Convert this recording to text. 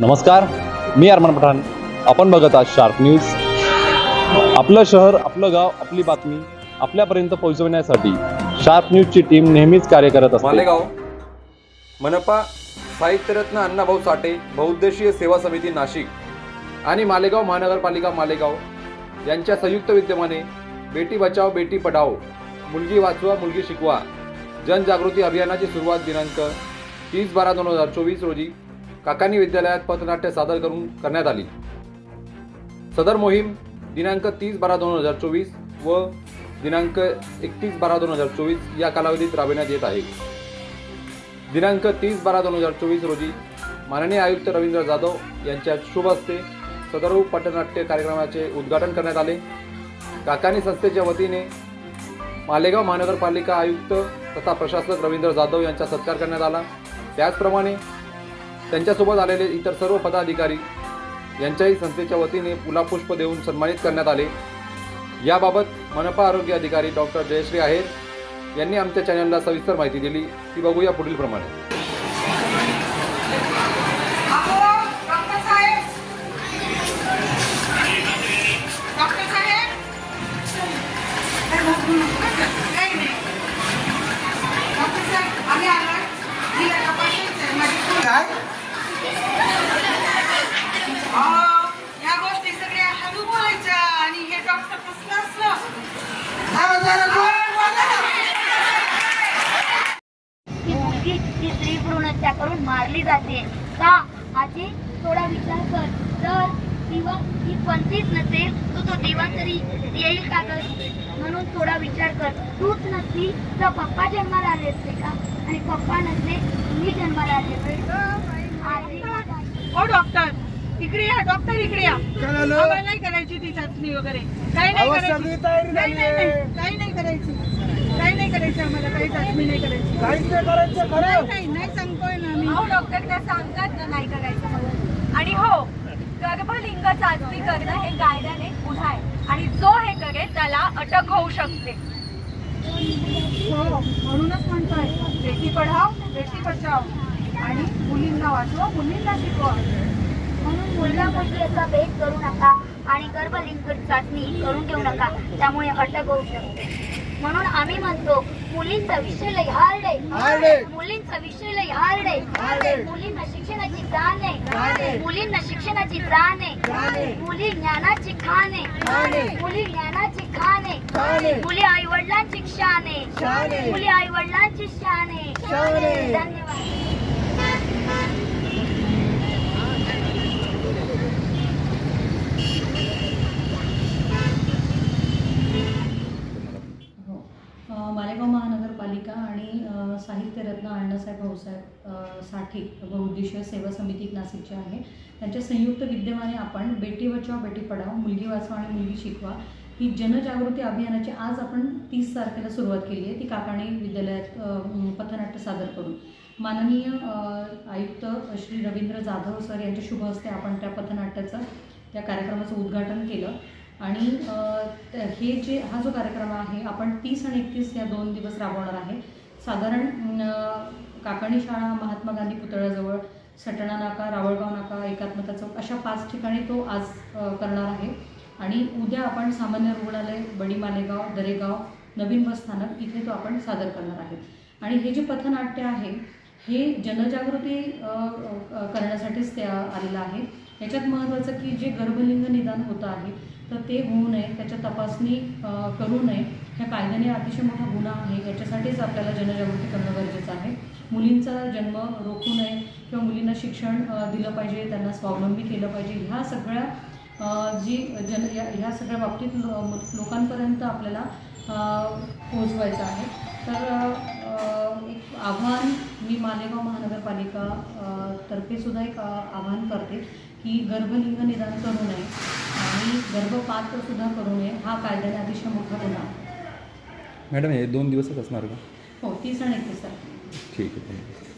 नमस्कार मी अरमान पठाण. आपण बघत आहात शार्प न्यूज आपलं शहर आपलं गाव आपली बातमी आपल्यापर्यंत पोहोचवण्यासाठी शार्प न्यूजची टीम नेहमीच कार्य करत असते. मालेगाव. मनपा साहित्यरत्न अण्णाभाऊ साठे बहुउद्देशीय सेवा समिती नाशिक आणि मालेगाव महानगरपालिका मालेगाव यांच्या संयुक्त विद्यमाने बेटी बचाव बेटी पढाओ मुलगी वाचवा मुलगी शिकवा जनजागृती अभियानाची सुरुवात दिनांक तीस बारा दोन हजार चोवीस रोजी काकानी विद्यालयात पथनाट्य सादर करून करण्यात आली. सदर मोहीम दिनांक तीस बारा दोन हजार चोवीस व दिनांक एकतीस बारा दोन हजार चोवीस या कालावधीत राबविण्यात येत आहे. दिनांक तीस बारा दोन हजार चोवीस रोजी माननीय आयुक्त रवींद्र जाधव यांच्या शुभ हस्ते सदर पटनाट्य कार्यक्रमाचे उद्घाटन करण्यात आले. काकानी संस्थेच्या वतीने मालेगाव महानगरपालिका आयुक्त तथा प्रशासक रवींद्र जाधव यांचा सत्कार करण्यात आला. त्याचप्रमाणे त्यांच्यासोबत आलेले इतर सर्व पदाधिकारी यांच्याही संस्थेच्या वतीने फुलापुष्प देऊन सन्मानित करण्यात आले. याबाबत मनपा आरोग्य अधिकारी डॉक्टर जयश्री आहेत यांनी आमच्या चॅनलला सविस्तर माहिती दिली. ती बघूया पुढील प्रमाणे मारली जाते. का? आजी थोडा विचार कर. जर दिवा ही पंथीच नसेल तर तो दिवा तरी येईल का ग? म्हणून थोडा विचार कर. तूच नसली तर पप्पा जन्माला आले असते का? आणि पप्पा नसले मी जन्माला आले असते. ओ डॉक्टर इकडे या डॉक्टर इकडे या. आम्हाला नाही करायची ती चाचणी वगैरे. काही नाही करायची. नाही, नाही, नाही. काही नाही करायची. काही नाही करायची आम्हाला काही चाचणी नाही करायची. नाही नाही नाही सांगतोय ना मी अहो डॉक्टर त्या सांगतात ना नाही करायचं आणि हो गर्भलिंग चाचणी करणं हे कायद्याने गुन्हा आहे. आणि जो हे करेल त्याला अटक होऊ शकते. हो म्हणूनच म्हणतोय बेटी पढाव बेटी बचाव. आणि मुलींना वाचवा मुलींना शिकवा. म्हणून मुलगा मुलगी असा भेद करू नका आणि गर्भलिंग चाचणी करून घेऊ नका. त्यामुळे अटक होऊ शकते. म्हणून आम्ही म्हणतो मुलींचा विषय लय हार्ड आहे. मुलींचा विषय लय हार्ड आहे. मुलींना शिक्षणाची जाण आहे. मुलींना शिक्षणाची जाण आहे. मुली ज्ञानाची खाण आहे. मुली ज्ञानाची खाण आहे. मुली आई वडिलांची शान आहे. मुली आई वडिलांची शान आहे. धन्यवाद हो अ, मालेगाव महानगरपालिका आणि साहित्यरत्न अण्णासाहेब भाऊसाहेबसाठी साठे बहुउद्देशीय सेवा समिती नाशिकची आहे. त्यांच्या संयुक्त विद्यमाने आपण बेटी बचाव बेटी पढाव मुलगी वाचवा आणि मुलगी शिकवा ही जनजागृती अभियानाची आज आपण तीस तारखेला सुरुवात केली आहे. ती काकाणी विद्यालयात पथनाट्य सादर करून. माननीय आयुक्त श्री रवींद्र जाधव सर यांच्या शुभ हस्ते आपण त्या पथनाट्याचं त्या कार्यक्रमाचं उद्घाटन केलं. आणि हे जे हा जो कार्यक्रम आहे आपण तीस आणि एकतीस या दोन दिवस राबवणार आहे. साधारण काकणी शाळा महात्मा गांधी पुतळ्याजवळ सटणा नाका रावळगाव नाका एकात्मता चौक अशा पाच ठिकाणी तो आज करणार आहे. आणि उद्या आपण सामान्य रुग्णालय बडी मालेगाव दरेगाव नवीन बसस्थानक इथे तो आपण सादर करणार आहे. आणि हे जे पथनाट्य आहे हे जनजागृती करण्यासाठीच ते आलेलं आहे. याच्यात महत्त्वाचं की जे गर्भलिंग निदान होतं आहे तर ते होऊ नये त्याच्या तपासणी करू नये. ह्या कायद्याने अतिशय मोठा गुन्हा आहे. याच्यासाठीच आपल्याला जनजागृती करणं गरजेचं आहे. मुलींचा जन्म रोखू नये किंवा मुलींना शिक्षण दिलं पाहिजे त्यांना स्वावलंबी केलं पाहिजे. ह्या सगळ्या जी जन या ह्या सगळ्या बाबतीत लो लोकांपर्यंत आपल्याला पोचवायचं आहे. तर एक आव्हान मी मालेगाव महानगरपालिका तर्फे सुद्धा एक आव्हान करते की गर्भलिंग निदान करू नये. आणि गर्भपात सुद्धा करू नये. हा कायद्याने अतिशय मोठा गुन्हा आहे. मॅडम हे दोन दिवसच असणार का? हो तीस आणि एकतीस तारखेला ठीक आहे.